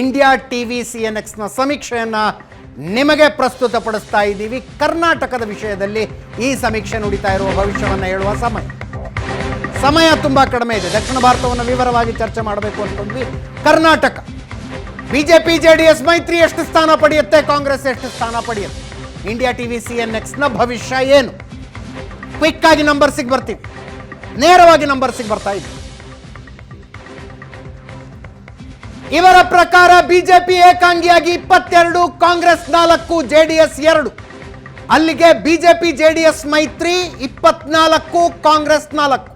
India T V C N ಎಕ್ಸ್ನ ಸಮೀಕ್ಷೆಯನ್ನು ನಿಮಗೆ ಪ್ರಸ್ತುತಪಡಿಸ್ತಾ ಇದ್ದೀವಿ. ಕರ್ನಾಟಕದ ವಿಷಯದಲ್ಲಿ ಈ ಸಮೀಕ್ಷೆ ನುಡಿತಾ ಇರುವ ಭವಿಷ್ಯವನ್ನು ಹೇಳುವ ಸಮಯ. ಸಮಯ ತುಂಬ ಕಡಿಮೆ ಇದೆ. ದಕ್ಷಿಣ ಭಾರತವನ್ನು ವಿವರವಾಗಿ ಚರ್ಚೆ ಮಾಡಬೇಕು ಅಂತಂದ್ವಿ Karnataka. BJP J D S ಮೈತ್ರಿ ಎಷ್ಟು ಸ್ಥಾನ ಪಡೆಯುತ್ತೆ? ಕಾಂಗ್ರೆಸ್ ಎಷ್ಟು ಸ್ಥಾನ ಪಡೆಯುತ್ತೆ? India T V C N ಎಕ್ಸ್ನ ಭವಿಷ್ಯ ಏನು? ಕ್ವಿಕ್ ಆಗಿ ನಂಬರ್ಸಿಗೆ ಬರ್ತೀವಿ. ನೇರವಾಗಿ ನಂಬರ್ಸಿಗೆ ಬರ್ತಾ ಇದ್ದೀವಿ. ಇವರ ಪ್ರಕಾರ ಬಿಜೆಪಿ ಏಕಾಂಗಿಯಾಗಿ ಇಪ್ಪತ್ತೆರಡು, ಕಾಂಗ್ರೆಸ್ ನಾಲ್ಕು, ಜೆಡಿಎಸ್ ಎರಡು. ಅಲ್ಲಿಗೆ ಬಿಜೆಪಿ, ಜೆಡಿಎಸ್ ಮೈತ್ರಿ, ಇಪ್ಪತ್ನಾಲ್ಕು, ಕಾಂಗ್ರೆಸ್ ನಾಲ್ಕು.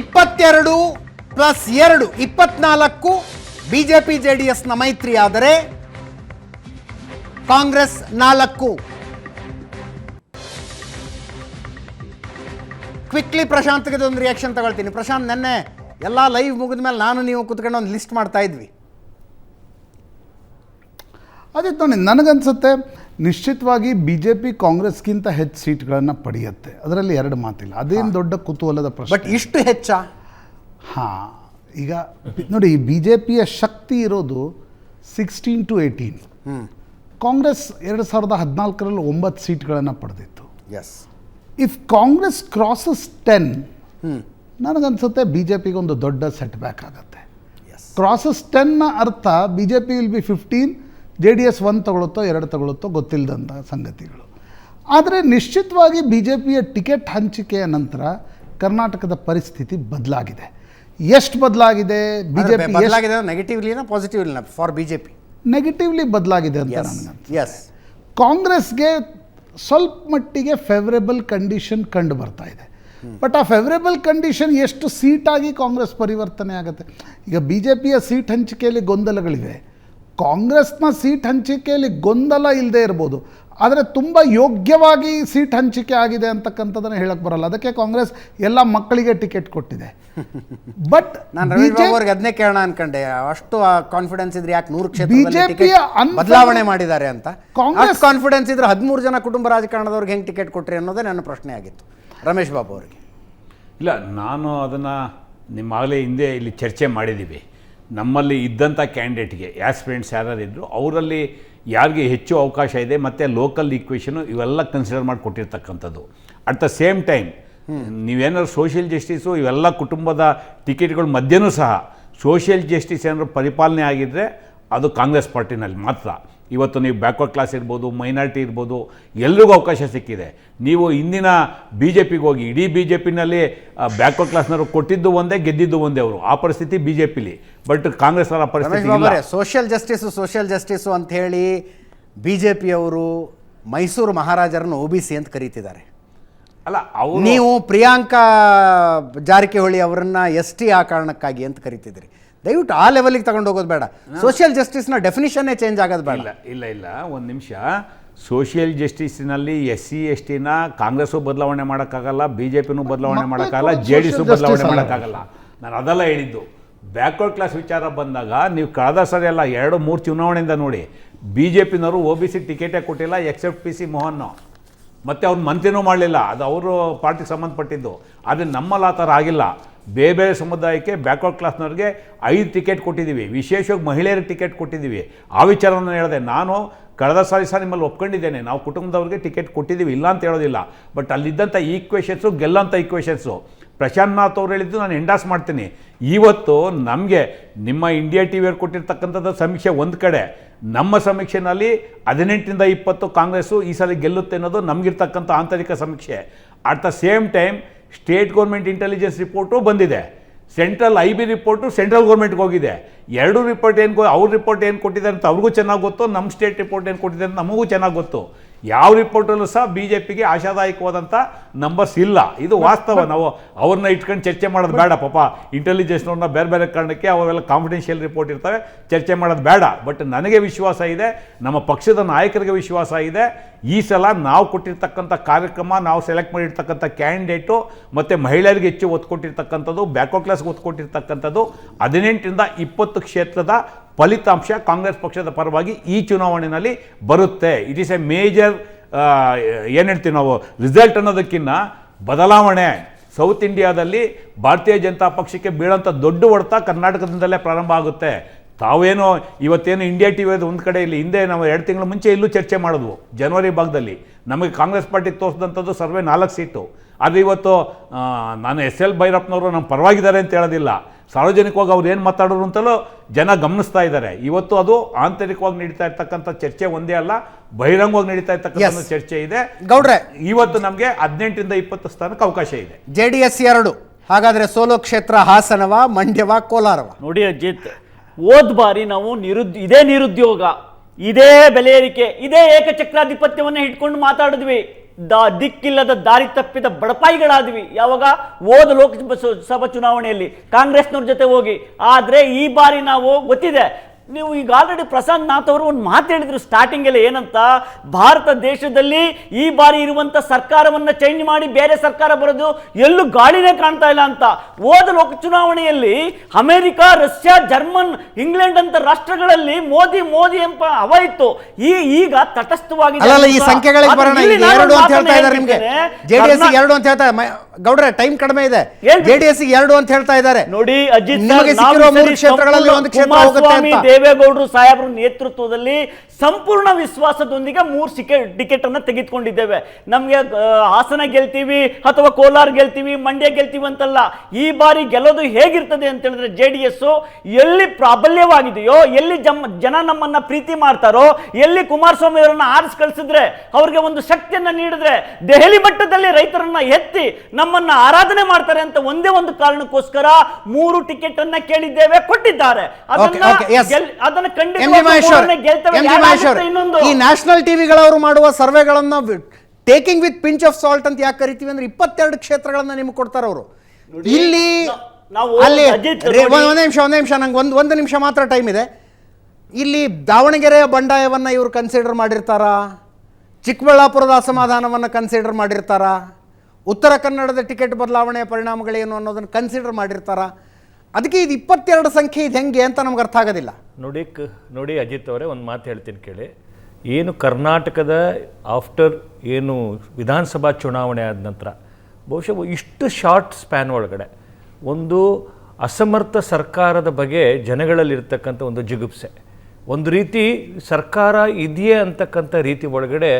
ಇಪ್ಪತ್ತೆರಡು ಪ್ಲಸ್ ಎರಡು, ಇಪ್ಪತ್ನಾಲ್ಕು. ಬಿಜೆಪಿ, ಜೆಡಿಎಸ್ನ ಮೈತ್ರಿ ಆದರೆ ಕಾಂಗ್ರೆಸ್ ನಾಲ್ಕು. ಕ್ವಿಕ್ಲಿ ಪ್ರಶಾಂತ್ಗೆ ಒಂದು ರಿಯಾಕ್ಷನ್ ತಗೊಳ್ತೀನಿ. ಪ್ರಶಾಂತ್ ನೆನ್ನೆ ಎಲ್ಲ ಲೈವ್ ಮುಗಿದ ಮೇಲೆ ನಾನು ನೀವು ಕುತ್ಕೊಂಡು ಒಂದು ಲಿಸ್ಟ್ ಮಾಡ್ತಾ ಇದ್ವಿ. ಅದೇ ನೋಡಿ ನನಗನ್ಸುತ್ತೆ ನಿಶ್ಚಿತವಾಗಿ ಬಿ ಜೆ ಪಿ ಕಾಂಗ್ರೆಸ್ಗಿಂತ ಹೆಚ್ಚು ಸೀಟ್ಗಳನ್ನು ಪಡೆಯುತ್ತೆ. ಅದರಲ್ಲಿ ಎರಡು ಮಾತಿಲ್ಲ. ಅದೇನು ದೊಡ್ಡ ಕುತೂಹಲದ ಪ್ರಶ್ನೆ. ಬಟ್ ಇಷ್ಟು ಹೆಚ್ಚಾ? ಹಾಂ ಈಗ ನೋಡಿ ಬಿ ಜೆ ಪಿಯ ಶಕ್ತಿ ಇರೋದು ಸಿಕ್ಸ್ಟೀನ್ ಟು ಏಯ್ಟೀನ್ ಕಾಂಗ್ರೆಸ್ ಎರಡು ಸಾವಿರದ ಹದಿನಾಲ್ಕರಲ್ಲಿ ಒಂಬತ್ತು ಸೀಟ್ಗಳನ್ನು ಪಡೆದಿತ್ತು. Yes if Congress crosses ten ನನಗನ್ಸುತ್ತೆ ಬಿ ಜೆ ಪಿಗೆ ಒಂದು ದೊಡ್ಡ ಸೆಟ್ ಬ್ಯಾಕ್ ಆಗುತ್ತೆ ಕ್ರಾಸಸ್ ಟೆನ್ನ ಅರ್ಥ B J P will be fifteen J D S one ತಗೊಳುತ್ತೋ ಎರಡು ತಗೊಳುತ್ತೋ ಗೊತ್ತಿಲ್ಲದಂಥ ಸಂಗತಿಗಳು. ಆದರೆ ನಿಶ್ಚಿತವಾಗಿ ಬಿ ಜೆ ಪಿಯ ಟಿಕೆಟ್ ಹಂಚಿಕೆಯ ನಂತರ ಕರ್ನಾಟಕದ ಪರಿಸ್ಥಿತಿ ಬದಲಾಗಿದೆ. ಎಷ್ಟು ಬದಲಾಗಿದೆ? ಬಿ ಜೆ ಪಿ ಬದಲಾಗಿದೆ ನೆಗೆಟಿವ್ಲಿನ ಪಾಸಿಟಿವ್ಲಿನ ಫಾರ್ ಬಿಜೆಪಿ ನೆಗೆಟಿವ್ಲಿ ಬದಲಾಗಿದೆ ಅಂತ ನನಗೆ ಕಾಂಗ್ರೆಸ್ಗೆ ಸ್ವಲ್ಪ ಮಟ್ಟಿಗೆ ಫೇವರೇಬಲ್ ಕಂಡೀಷನ್ ಕಂಡು ಬರ್ತಾ ಇದೆ. ಬಟ್ ಆ ಫೇವರೇಬಲ್ ಕಂಡೀಷನ್ ಎಷ್ಟು ಸೀಟಾಗಿ ಕಾಂಗ್ರೆಸ್ ಪರಿವರ್ತನೆ ಆಗುತ್ತೆ? ಈಗ ಬಿ ಜೆ ಪಿಯ ಸೀಟ್ ಹಂಚಿಕೆಯಲ್ಲಿ ಗೊಂದಲಗಳಿವೆ. ಕಾಂಗ್ರೆಸ್ನ ಸೀಟ್ ಹಂಚಿಕೆಯಲ್ಲಿ ಗೊಂದಲ ಇಲ್ಲದೆ ಇರ್ಬೋದು. ಆದರೆ ತುಂಬ ಯೋಗ್ಯವಾಗಿ ಸೀಟ್ ಹಂಚಿಕೆ ಆಗಿದೆ ಅಂತಕ್ಕಂಥದ್ದನ್ನು ಹೇಳಕ್ಕೆ ಬರಲ್ಲ. ಅದಕ್ಕೆ ಕಾಂಗ್ರೆಸ್ ಎಲ್ಲ ಮಕ್ಕಳಿಗೆ ಟಿಕೆಟ್ ಕೊಟ್ಟಿದೆ. ಬಟ್ ನಾನು ಅವ್ರಿಗೆ ಅದನ್ನೇ ಕೇಳೋಣ ಅನ್ಕೊಂಡೆ. ಅಷ್ಟು ಕಾನ್ಫಿಡೆನ್ಸ್ ಇದ್ರೆ ಯಾಕೆ ನೂರು ಕ್ಷೇತ್ರ unfavor- ಬದಲಾವಣೆ ಮಾಡಿದ್ದಾರೆ ಅಂತ. ಕಾಂಗ್ರೆಸ್- ಕಾನ್ಫಿಡೆನ್ಸ್ ಇದ್ರೆ ಹದಿಮೂರು ಜನ ಕುಟುಂಬ ರಾಜಕಾರಣದವ್ರಿಗೆ ಹೆಂಗೆ ಟಿಕೆಟ್ ಕೊಟ್ರಿ ಅನ್ನೋದೇ ನನ್ನ ಪ್ರಶ್ನೆ ಆಗಿತ್ತು. ರಮೇಶ್ ಬಾಬು ಅವರಿಗೆ. ಇಲ್ಲ ನಾನು ಅದನ್ನು ನಿಮ್ಮಾಗಲೇ ಹಿಂದೆ ಇಲ್ಲಿ ಚರ್ಚೆ ಮಾಡಿದ್ದೀವಿ. ನಮ್ಮಲ್ಲಿ ಇದ್ದಂಥ ಕ್ಯಾಂಡಿಡೇಟ್ಗೆ ಆಸ್ಪಿರೆಂಟ್ಸ್ ಯಾರು ಇದ್ದರು ಅವರಲ್ಲಿ ಯಾರಿಗೆ ಹೆಚ್ಚು ಅವಕಾಶ ಇದೆ, ಮತ್ತು ಲೋಕಲ್ ಈಕ್ವೇಷನು ಇವೆಲ್ಲ ಕನ್ಸಿಡರ್ ಮಾಡಿ ಕೊಟ್ಟಿರ್ತಕ್ಕಂಥದ್ದು. ಅಟ್ ದ ಸೇಮ್ ಟೈಮ್ ನೀವೇನಾದ್ರು ಸೋಷಿಯಲ್ ಜಸ್ಟಿಸು ಇವೆಲ್ಲ ಕುಟುಂಬದ ಟಿಕೆಟ್ಗಳ ಮಧ್ಯೆಯೂ ಸಹ ಸೋಷಿಯಲ್ ಜಸ್ಟಿಸ್ ಏನಾದ್ರು ಪರಿಪಾಲನೆ ಆಗಿದ್ದರೆ ಅದು ಕಾಂಗ್ರೆಸ್ ಪಾರ್ಟಿನಲ್ಲಿ ಮಾತ್ರ. ಇವತ್ತು ನೀವು ಬ್ಯಾಕ್ವರ್ಡ್ ಕ್ಲಾಸ್ ಇರ್ಬೋದು ಮೈನಾರಿಟಿ ಇರ್ಬೋದು ಎಲ್ರಿಗೂ ಅವಕಾಶ ಸಿಕ್ಕಿದೆ. ನೀವು ಇಂದಿನ ಬಿ ಜೆ ಪಿಗೆ ಹೋಗಿ ಇಡೀ ಬಿ ಜೆ ಪಿನಲ್ಲಿ ಬ್ಯಾಕ್ವರ್ಡ್ ಕ್ಲಾಸ್ನವರು ಕೊಟ್ಟಿದ್ದು ಒಂದೇ ಗೆದ್ದಿದ್ದು ಒಂದೇ ಅವರು. ಆ ಪರಿಸ್ಥಿತಿ ಬಿ ಜೆ ಪಿಲಿ ಬಟ್ ಕಾಂಗ್ರೆಸ್ ಅವರ ಪರಿಸ್ಥಿತಿ ಸೋಷಿಯಲ್ ಜಸ್ಟಿಸು ಸೋಷಿಯಲ್ ಜಸ್ಟಿಸು ಅಂತ ಹೇಳಿ ಬಿ ಜೆ ಪಿಯವರು ಮೈಸೂರು ಮಹಾರಾಜರನ್ನು ಒ ಬಿ ಸಿ ಅಂತ ಕರೀತಿದ್ದಾರೆ. ಅಲ್ಲ ಅವರು ನೀವು ಪ್ರಿಯಾಂಕಾ ಜಾರಕಿಹೊಳಿ ಅವರನ್ನು ಎಸ್ ಟಿ ಆ ಕಾರಣಕ್ಕಾಗಿ ಅಂತ ಕರಿತಿದ್ರಿ ದಯವಿಟ್ಟು ಆ ಲೆವೆಲಿಗೆ ತಗೊಂಡು ಹೋಗೋದು ಬೇಡ. ಸೋಷಿಯಲ್ ಜಸ್ಟಿಸ್ನ ಡೆಫಿನಿಷನ್ನೇ ಚೇಂಜ್ ಆಗೋದು ಬೇಡ. ಇಲ್ಲ ಇಲ್ಲ ಇಲ್ಲ ಒಂದು ನಿಮಿಷ. ಸೋಷಿಯಲ್ ಜಸ್ಟಿಸ್ನಲ್ಲಿ ಎಸ್ ಸಿ ಎಸ್ ಟಿನ ಕಾಂಗ್ರೆಸ್ಸು ಬದಲಾವಣೆ ಮಾಡೋಕ್ಕಾಗಲ್ಲ ಬಿ ಜೆ ಪಿನೂ ಬದಲಾವಣೆ ಮಾಡೋಕ್ಕಾಗಲ್ಲ ಜೆ ಡಿ ಸು ಬದಲಾವಣೆ ಮಾಡೋಕ್ಕಾಗಲ್ಲ. ನಾನು ಅದೆಲ್ಲ ಹೇಳಿದ್ದು. ಬ್ಯಾಕ್ವರ್ಡ್ ಕ್ಲಾಸ್ ವಿಚಾರ ಬಂದಾಗ ನೀವು ಕಳೆದ ಸರಿ ಅಲ್ಲ ಎರಡು ಮೂರು ಚುನಾವಣೆಯಿಂದ ನೋಡಿ ಬಿ ಜೆ ಪಿನವರು ಒ ಬಿ ಸಿ ಟಿಕೆಟೇ ಕೊಟ್ಟಿಲ್ಲ ಎಕ್ಸೆಪ್ಟ್ ಪಿ ಸಿ ಮೋಹನ್ ಮತ್ತು ಅವ್ರು ಮಂತ್ರಿನೂ ಮಾಡಲಿಲ್ಲ ಅದು ಅವರು ಪಾರ್ಟಿಗೆ ಸಂಬಂಧಪಟ್ಟಿದ್ದು. ಆದರೆ ನಮ್ಮಲ್ಲಿ ಆ ಥರ ಆಗಿಲ್ಲ. ಬೇರೆ ಬೇರೆ ಸಮುದಾಯಕ್ಕೆ ಬ್ಯಾಕ್ವರ್ಡ್ ಕ್ಲಾಸ್ನವ್ರಿಗೆ ಐದು ಟಿಕೆಟ್ ಕೊಟ್ಟಿದ್ದೀವಿ. ವಿಶೇಷವಾಗಿ ಮಹಿಳೆಯರಿಗೆ ಟಿಕೆಟ್ ಕೊಟ್ಟಿದ್ದೀವಿ. ಆ ವಿಚಾರವನ್ನು ಹೇಳಿದೆ, ನಾನು ಕಳೆದ ಸಾರಿ ಸಹ ನಿಮ್ಮಲ್ಲಿ ಒಪ್ಕೊಂಡಿದ್ದೇನೆ. ನಾವು ಕುಟುಂಬದವ್ರಿಗೆ ಟಿಕೆಟ್ ಕೊಟ್ಟಿದ್ದೀವಿ, ಇಲ್ಲ ಅಂತ ಹೇಳೋದಿಲ್ಲ. ಬಟ್ ಅಲ್ಲಿದ್ದಂಥ ಈಕ್ವೇಷನ್ಸು ಗೆಲ್ಲಂಥ ಈಕ್ವೇಷನ್ಸು ಪ್ರಶಾಂತ್ ನಾಥ್ ಅವ್ರು ಹೇಳಿದ್ದು ನಾನು ಎಂಡಾಸ್ ಮಾಡ್ತೀನಿ. ಇವತ್ತು ನಮಗೆ ನಿಮ್ಮ ಇಂಡಿಯಾ ಟಿ ವಿಯವ್ರು ಕೊಟ್ಟಿರ್ತಕ್ಕಂಥದ್ದು ಸಮೀಕ್ಷೆ ಒಂದು ಕಡೆ. ನಮ್ಮ ಸಮೀಕ್ಷೆನಲ್ಲಿ ಹದಿನೆಂಟರಿಂದ ಇಪ್ಪತ್ತು ಕಾಂಗ್ರೆಸ್ಸು ಈ ಸಲ ಗೆಲ್ಲುತ್ತೆ ಅನ್ನೋದು ನಮಗಿರ್ತಕ್ಕಂಥ ಆಂತರಿಕ ಸಮೀಕ್ಷೆ. At the same time state government intelligence report ಬಂದಿದೆ. Central I B report central ಗೌರ್ಮೆಂಟ್ಗೆ ಹೋಗಿದೆ. ಎರಡು ರಿಪೋರ್ಟ್ ಏನು ಅವ್ರ ರಿಪೋರ್ಟ್ ಏನು ಕೊಟ್ಟಿದ್ದಾರೆ ಅಂತ ಅವ್ರಿಗೂ ಚೆನ್ನಾಗಿ ಗೊತ್ತು ನಮ್ಮ ಸ್ಟೇಟ್ ರಿಪೋರ್ಟ್ ಏನು ಕೊಟ್ಟಿದ್ದಾರೆ ಅಂತ ನಮಗೂ ಚೆನ್ನಾಗಿ ಗೊತ್ತು. ಯಾವ ರಿಪೋರ್ಟಲ್ಲೂ ಸಹ ಬಿ ಜೆ ಪಿಗೆ ಆಶಾದಾಯಕವಾದಂಥ ನಂಬರ್ಸ್ ಇಲ್ಲ. ಇದು ವಾಸ್ತವ. ನಾವು ಅವ್ರನ್ನ ಇಟ್ಕೊಂಡು ಚರ್ಚೆ ಮಾಡೋದು ಬೇಡ. ಪಾಪ ಇಂಟೆಲಿಜೆನ್ಸ್ನವ್ರನ್ನ ಬೇರೆ ಬೇರೆ ಕಾರಣಕ್ಕೆ ಅವೆಲ್ಲ ಕಾನ್ಫಿಡೆನ್ಷಿಯಲ್ ರಿಪೋರ್ಟ್ ಇರ್ತವೆ. ಚರ್ಚೆ ಮಾಡೋದು ಬೇಡ. ಬಟ್ ನನಗೆ ವಿಶ್ವಾಸ ಇದೆ, ನಮ್ಮ ಪಕ್ಷದ ನಾಯಕರಿಗೆ ವಿಶ್ವಾಸ ಇದೆ. ಈ ಸಲ ನಾವು ಕೊಟ್ಟಿರ್ತಕ್ಕಂಥ ಕಾರ್ಯಕ್ರಮ, ನಾವು ಸೆಲೆಕ್ಟ್ ಮಾಡಿರ್ತಕ್ಕಂಥ ಕ್ಯಾಂಡಿಡೇಟು ಮತ್ತು ಮಹಿಳೆಯರಿಗೆ ಹೆಚ್ಚು ಒತ್ತು ಕೊಟ್ಟಿರ್ತಕ್ಕಂಥದ್ದು ಬ್ಯಾಕ್ವರ್ಡ್ ಕ್ಲಾಸ್ಗೆ ಒತ್ತು ಕೊಟ್ಟಿರ್ತಕ್ಕಂಥದ್ದು ಹದಿನೆಂಟರಿಂದ ಇಪ್ಪತ್ತು ಕ್ಷೇತ್ರದ ಫಲಿತಾಂಶ ಕಾಂಗ್ರೆಸ್ ಪಕ್ಷದ ಪರವಾಗಿ ಈ ಚುನಾವಣೆಯಲ್ಲಿ ಬರುತ್ತೆ. ಇಟ್ ಈಸ್ ಎ ಮೇಜರ್ ಏನು ಹೇಳ್ತೀವಿ ನಾವು ರಿಸಲ್ಟ್ ಅನ್ನೋದಕ್ಕಿಂತ ಬದಲಾವಣೆ. ಸೌತ್ ಇಂಡಿಯಾದಲ್ಲಿ ಭಾರತೀಯ ಜನತಾ ಪಕ್ಷಕ್ಕೆ ಬೀಳೋಂಥ ದೊಡ್ಡ ಹೊಡೆತ ಕರ್ನಾಟಕದಿಂದಲೇ ಪ್ರಾರಂಭ ಆಗುತ್ತೆ. ತಾವೇನೋ ಇವತ್ತೇನು ಇಂಡಿಯಾ ಟಿ ವಿದು ಒಂದು ಕಡೆ ಇಲ್ಲಿ ಹಿಂದೆ ನಾವು ಎರಡು ತಿಂಗಳ ಮುಂಚೆ ಇಲ್ಲೂ ಚರ್ಚೆ ಮಾಡಿದ್ವು ಜನವರಿ ಭಾಗದಲ್ಲಿ. ನಮಗೆ ಕಾಂಗ್ರೆಸ್ ಪಾರ್ಟಿಗೆ ತೋರಿಸಿದಂಥದ್ದು ಸರ್ವೆ ನಾಲ್ಕು ಸೀಟು. ಆದರೆ ಇವತ್ತು ನಾನು ಎಸ್ ಎಲ್ ಭೈರಪ್ಪನವರು ನಮ್ಮ ಪರವಾಗಿದ್ದಾರೆ ಅಂತ ಹೇಳೋದಿಲ್ಲ. ಸಾರ್ವಜನಿಕವಾಗಿ ಅವ್ರು ಏನು ಮಾತಾಡೋರು ಅಂತಲೂ ಜನ ಗಮನಿಸ್ತಾ ಇದ್ದಾರೆ. ಇವತ್ತು ಅದು ಆಂತರಿಕವಾಗಿ ನಡೀತಾ ಇರ್ತಕ್ಕಂಥ ಚರ್ಚೆ ಒಂದೇ ಅಲ್ಲ ಬಹಿರಂಗವಾಗಿ ನಡೀತಾ ಇರ್ತಕ್ಕಂಥ ಚರ್ಚೆ ಇದೆ. ಗೌಡ್ರೆ. ಇವತ್ತು ನಮಗೆ ಹದಿನೆಂಟರಿಂದ ಇಪ್ಪತ್ತು ಸ್ಥಾನಕ್ಕೆ ಅವಕಾಶ ಇದೆ. ಜೆ ಡಿ ಎಸ್ ಎರಡು ಹಾಗಾದರೆ ಸೋಲೋ ಕ್ಷೇತ್ರ ಹಾಸನವ ಮಂಡ್ಯವ ಕೋಲಾರವ? ನೋಡಿ ಅಜಿತ್ ಹೋದ್ ಬಾರಿ ನಾವು ನಿರುದ್ ಇದೇ ನಿರುದ್ಯೋಗ ಇದೇ ಬೆಲೆ ಏರಿಕೆ ಇದೇ ಏಕಚಕ್ರಾಧಿಪತ್ಯವನ್ನು ಇಟ್ಕೊಂಡು ಮಾತಾಡಿದ್ವಿ. ದ ದಿಕ್ಕಿಲ್ಲದ ದಾರಿ ತಪ್ಪಿದ ಬಡಪಾಯಿಗಳಾದ್ವಿ. ಯಾವಾಗ? ಹೋದ ಲೋಕಸಭಾ ಸಭಾ ಚುನಾವಣೆಯಲ್ಲಿ ಕಾಂಗ್ರೆಸ್ನವ್ರ ಜೊತೆ ಹೋಗಿ. ಆದರೆ ಈ ಬಾರಿ ನಾವು ಗೊತ್ತಿದೆ ನೀವು ಈಗ ಆಲ್ರೆಡಿ ಪ್ರಶಾಂತ್ ನಾಥ್ ಅವರು ಒಂದು ಮಾತು ಹೇಳಿದ್ರು ಸ್ಟಾರ್ಟಿಂಗ್ ಅಲ್ಲಿ ಏನಂತ ಭಾರತ ದೇಶದಲ್ಲಿ ಈ ಬಾರಿ ಇರುವಂತ ಸರ್ಕಾರವನ್ನ ಚೇಂಜ್ ಮಾಡಿ ಬೇರೆ ಸರ್ಕಾರ ಬರೋದು ಎಲ್ಲೂ ಗಾಳಿನೇ ಕಾಣ್ತಾ ಇಲ್ಲ ಅಂತ. ಹೋದ ಲೋಕ ಚುನಾವಣೆಯಲ್ಲಿ ಅಮೆರಿಕ ರಷ್ಯಾ ಜರ್ಮನ್ ಇಂಗ್ಲೆಂಡ್ ಅಂತ ರಾಷ್ಟ್ರಗಳಲ್ಲಿ ಮೋದಿ ಮೋದಿ ಎಂಬ ಅವ ಇತ್ತು. ಈ ಈಗ ತಟಸ್ಥವಾಗಿದೆ ಈ. ಸಂಖ್ಯೆಗಳಿಗೆ ಬರೋಣ. ಎರಡು ಅಂತ ಹೇಳ್ತಾ ಇದ್ದಾರೆ ನಿಮ್ಗೆ. ಎರಡು ಅಂತ ಹೇಳ್ತಾ ಗೌಡ್ರೆ ಟೈಮ್ ಕಡಿಮೆ ಇದೆ. ಜೆಡಿಎಸ್ ಎರಡು ಅಂತ ಹೇಳ್ತಾ ಇದ್ದಾರೆ. ನೋಡಿ ಅಜಿತ್ ನಿಮಗೆ ಸಿಕ್ಕಿರೋ ಮೂರು ಕ್ಷೇತ್ರಗಳಲ್ಲಿ ಒಂದು ಕ್ಷೇತ್ರ ಹೋಗುತ್ತೆ ಅಂತ. ದೇವೇಗೌಡರು ಸಾಹೇಬ್ರ ನೇತೃತ್ವದಲ್ಲಿ ಸಂಪೂರ್ಣ ವಿಶ್ವಾಸದೊಂದಿಗೆ ಮೂರು ಟಿಕೆಟ್ ಟಿಕೆಟ್ ಅನ್ನ ತೆಗೆದುಕೊಂಡಿದ್ದೇವೆ. ನಮಗೆ ಹಾಸನ ಗೆಲ್ತೀವಿ ಅಥವಾ ಕೋಲಾರ ಗೆಲ್ತೀವಿ ಮಂಡ್ಯ ಗೆಲ್ತೀವಿ ಅಂತಲ್ಲ ಈ ಬಾರಿ ಗೆಲ್ಲೋದು ಹೇಗಿರ್ತದೆ ಅಂತ ಹೇಳಿದ್ರೆ ಜೆ ಡಿ ಎಸ್ ಎಲ್ಲಿ ಪ್ರಾಬಲ್ಯವಾಗಿದೆಯೋ ಎಲ್ಲಿ ಜಮ್ ಜನ ನಮ್ಮನ್ನ ಪ್ರೀತಿ ಮಾಡ್ತಾರೋ ಎಲ್ಲಿ ಕುಮಾರಸ್ವಾಮಿ ಅವರನ್ನ ಆರಿಸಿ ಕಳಿಸಿದ್ರೆ ಅವ್ರಿಗೆ ಒಂದು ಶಕ್ತಿಯನ್ನ ನೀಡಿದ್ರೆ ದೆಹಲಿ ಮಟ್ಟದಲ್ಲಿ ರೈತರನ್ನ ಎತ್ತಿ ನಮ್ಮನ್ನ ಆರಾಧನೆ ಮಾಡ್ತಾರೆ ಅಂತ ಒಂದೇ ಒಂದು ಕಾರಣಕ್ಕೋಸ್ಕರ ಮೂರು ಟಿಕೆಟ್ ಅನ್ನ ಕೇಳಿದ್ದೇವೆ ಕೊಟ್ಟಿದ್ದಾರೆ. ಅದನ್ನ ಅದನ್ನ ಈ ನ್ಯಾಷನಲ್ ಟಿವಿಗಳವರು ಮಾಡುವ ಸರ್ವೆಗಳನ್ನ taking with pinch of salt ಅಂತ ಯಾಕೆ ಕರಿತೀವಿ ಅಂದ್ರೆ ಇಪ್ಪತ್ತೆರಡು ಕ್ಷೇತ್ರಗಳನ್ನ ನಿಮ್ಗೆ ಕೊಡ್ತಾರೆ ಅವರು. ಇಲ್ಲಿ ಅಲ್ಲಿ ಒಂದ್ ನಿಮಿಷ ಒಂದ್ ನಿಮಿಷ ನಂಗೆ ಒಂದು ಒಂದು ನಿಮಿಷ ಮಾತ್ರ ಟೈಮ್ ಇದೆ. ಇಲ್ಲಿ ದಾವಣಗೆರೆಯ ಬಂಡಾಯವನ್ನ ಇವರು ಕನ್ಸಿಡರ್ ಮಾಡಿರ್ತಾರಾ? ಚಿಕ್ಕಬಳ್ಳಾಪುರದ ಅಸಮಾಧಾನವನ್ನು ಕನ್ಸಿಡರ್ ಮಾಡಿರ್ತಾರಾ? ಉತ್ತರ ಕನ್ನಡದ ಟಿಕೆಟ್ ಬದಲಾವಣೆಯ ಪರಿಣಾಮಗಳೇನು ಅನ್ನೋದನ್ನು ಕನ್ಸಿಡರ್ ಮಾಡಿರ್ತಾರಾ? ಅದಕ್ಕೆ ಇದು ಇಪ್ಪತ್ತೆರಡು ಸಂಖ್ಯೆ ಇದು ಹೆಂಗೆ ಅಂತ ನಮ್ಗೆ ಅರ್ಥ ಆಗೋದಿಲ್ಲ. ನೋಡಿ ನೋಡಿ ಅಜಿತ್ ಅವರೇ ಒಂದು ಮಾತು ಹೇಳ್ತೀನಿ ಕೇಳಿ. ಏನು ಕರ್ನಾಟಕದ ಆಫ್ಟರ್ ಏನು ವಿಧಾನಸಭಾ ಚುನಾವಣೆ ಆದ ನಂತರ ಬಹುಶಃ ಇಷ್ಟು ಶಾರ್ಟ್ ಸ್ಪ್ಯಾನ್ ಒಳಗಡೆ ಒಂದು ಅಸಮರ್ಥ ಸರ್ಕಾರದ ಬಗ್ಗೆ ಜನಗಳಲ್ಲಿರ್ತಕ್ಕಂಥ ಒಂದು ಜಿಗುಪ್ಸೆ. ಒಂದು ರೀತಿ ಸರ್ಕಾರ ಇದೆಯೇ ಅಂತಕ್ಕಂಥ ರೀತಿ ಒಳಗಡೆ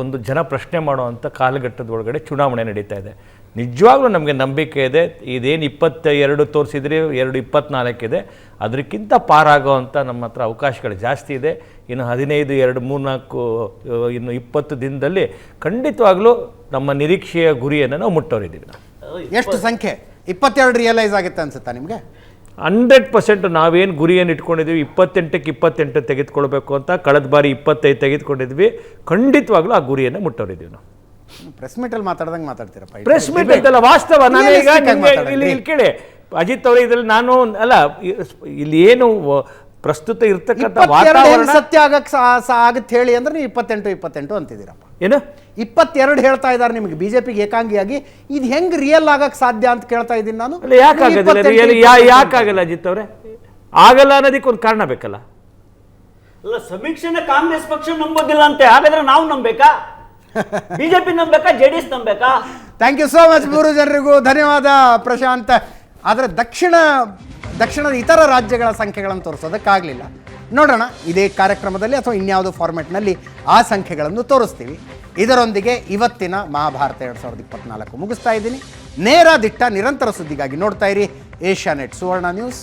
ಒಂದು ಜನ ಪ್ರಶ್ನೆ ಮಾಡುವಂಥ ಕಾಲಘಟ್ಟದ ಒಳಗಡೆ ಚುನಾವಣೆ ನಡೀತಾ ಇದೆ. ನಿಜವಾಗ್ಲೂ ನಮಗೆ ನಂಬಿಕೆ ಇದೆ. ಇದೇನು ಇಪ್ಪತ್ತ ಎರಡು ತೋರಿಸಿದ್ರಿ ಎರಡು ಇಪ್ಪತ್ನಾಲ್ಕಿದೆ. ಅದಕ್ಕಿಂತ ಪಾರಾಗೋವಂಥ ನಮ್ಮ ಹತ್ರ ಅವಕಾಶಗಳು ಜಾಸ್ತಿ ಇದೆ. ಇನ್ನು ಹದಿನೈದು ಎರಡು ಮೂರ್ನಾಲ್ಕು ಅಹ್, ಇನ್ನು ಇಪ್ಪತ್ತು ದಿನದಲ್ಲಿ ಖಂಡಿತವಾಗ್ಲೂ ನಮ್ಮ ನಿರೀಕ್ಷೆಯ ಗುರಿಯನ್ನು ನಾವು ಮುಟ್ಟೋರಿದ್ದೀವಿ ಎಷ್ಟು ಸಂಖ್ಯೆ? ಇಪ್ಪತ್ತೆರಡು ರಿಯಲೈಸ್ ಆಗುತ್ತೆ ಅನ್ಸುತ್ತಾ ನಿಮಗೆ? ಹಂಡ್ರೆಡ್ ಪರ್ಸೆಂಟ್ ನಾವೇನು ಗುರಿಯನ್ನು ಇಟ್ಕೊಂಡಿದ್ವಿ ಇಪ್ಪತ್ತೆಂಟಕ್ಕೆ ಇಪ್ಪತ್ತೆಂಟು ತೆಗೆದುಕೊಳ್ಬೇಕು ಅಂತ ಕಳೆದ ಬಾರಿ ಇಪ್ಪತ್ತೈದು ತೆಗೆದುಕೊಂಡಿದ್ವಿ ಖಂಡಿತವಾಗ್ಲೂ ಆ ಗುರಿಯನ್ನು ಮುಟ್ಟೋರಿದ್ದೀವಿ ನಾವು. ಪ್ರೆಸ್ ಮೀಟ್ ಅಲ್ಲಿ ಮಾತಾಡ್ದಂಗೆ ಮಾತಾಡ್ತೀರಪ್ಪ. ಪ್ರೆಸ್ ಮೀಟ್ ಅಂತಲ್ಲ ವಾಸ್ತವ. ನಾನು ಈಗ ನಿಮ್ಗೆ ಇಲ್ಲಿ ಇಲ್ಲಿ ಕೇಳಿ. ಅಜಿತ್ ಅವರೇ ಇದ್ರಲ್ಲಿ ನಾನು ಅಲ್ಲ ಇಲ್ಲಿ ಏನು ಪ್ರಸ್ತುತ ಇರ್ತಕ್ಕಂಥ ಇಪ್ಪತ್ತೆರಡು ವಾತಾವರಣ ಸತ್ಯ ಆಗಕ್ಕೆ ಆಗತ್ತೆ ಹೇಳಿ ಅಂದ್ರೆ ನೀವು ಇಪ್ಪತ್ತೆಂಟು ಇಪ್ಪತ್ತೆಂಟು ಅಂತಿದ್ದೀರಪ್ಪ. ಏನು? ಇಪ್ಪತ್ತೆರಡು ಹೇಳ್ತಾ ಇದ್ದಾರೆ ನಿಮಗೆ. ಬಿಜೆಪಿಗೆ ಏಕಾಂಗಿಯಾಗಿ ಇದು ಹೆಂಗ್ ರಿಯಲ್ ಆಗಕ್ಕೆ ಸಾಧ್ಯ ಅಂತ ಕೇಳ್ತಾ ಇದ್ದೀನಿ ನಾನು. ಯಾಕಾಗಲ್ಲ ಯಾಕಾಗಲ್ಲ ಅಜಿತ್ ಅವರೇ? ಆಗಲ್ಲ ಅನ್ನೋದಕ್ಕೆ ಒಂದು ಕಾರಣ ಬೇಕಲ್ಲ? ಅಲ್ಲ ಸಮೀಕ್ಷೆನ ಕಾಂಗ್ರೆಸ್ ಪಕ್ಷ ನಂಬೋದಿಲ್ಲ ಅಂತೆ. ಹಾಗಾದ್ರೆ ನಾವು ನಂಬೇಕಾ? ಬಿಜೆಪಿ ನಂಬೇಕಾ ಜೆಡಿಎಸ್ ನಂಬೇಕಾ? ಥ್ಯಾಂಕ್ ಯು ಸೋ ಮಚ್ ಮೂರು ಜನರಿಗೂ. ಧನ್ಯವಾದ, ಪ್ರಶಾಂತ್. ಆದರೆ ದಕ್ಷಿಣ, ದಕ್ಷಿಣದ ಇತರ ರಾಜ್ಯಗಳ ಸಂಖ್ಯೆಗಳನ್ನು ತೋರಿಸೋದಕ್ಕಾಗಲಿಲ್ಲ. ನೋಡೋಣ, ಇದೇ ಕಾರ್ಯಕ್ರಮದಲ್ಲಿ ಅಥವಾ ಇನ್ಯಾವುದೋ ಫಾರ್ಮೆಟ್ನಲ್ಲಿ ಆ ಸಂಖ್ಯೆಗಳನ್ನು ತೋರಿಸ್ತೀವಿ. ಇದರೊಂದಿಗೆ ಇವತ್ತಿನ ಮಹಾಭಾರತ ಎರಡು ಸಾವಿರದ ಇಪ್ಪತ್ನಾಲ್ಕು ಮುಗಿಸ್ತಾ ಇದ್ದೀನಿ. ನೇರ ದಿಟ್ಟ ನಿರಂತರ ಸುದ್ದಿಗಾಗಿ ನೋಡ್ತಾ ಇರಿ Asianet Suvarna news.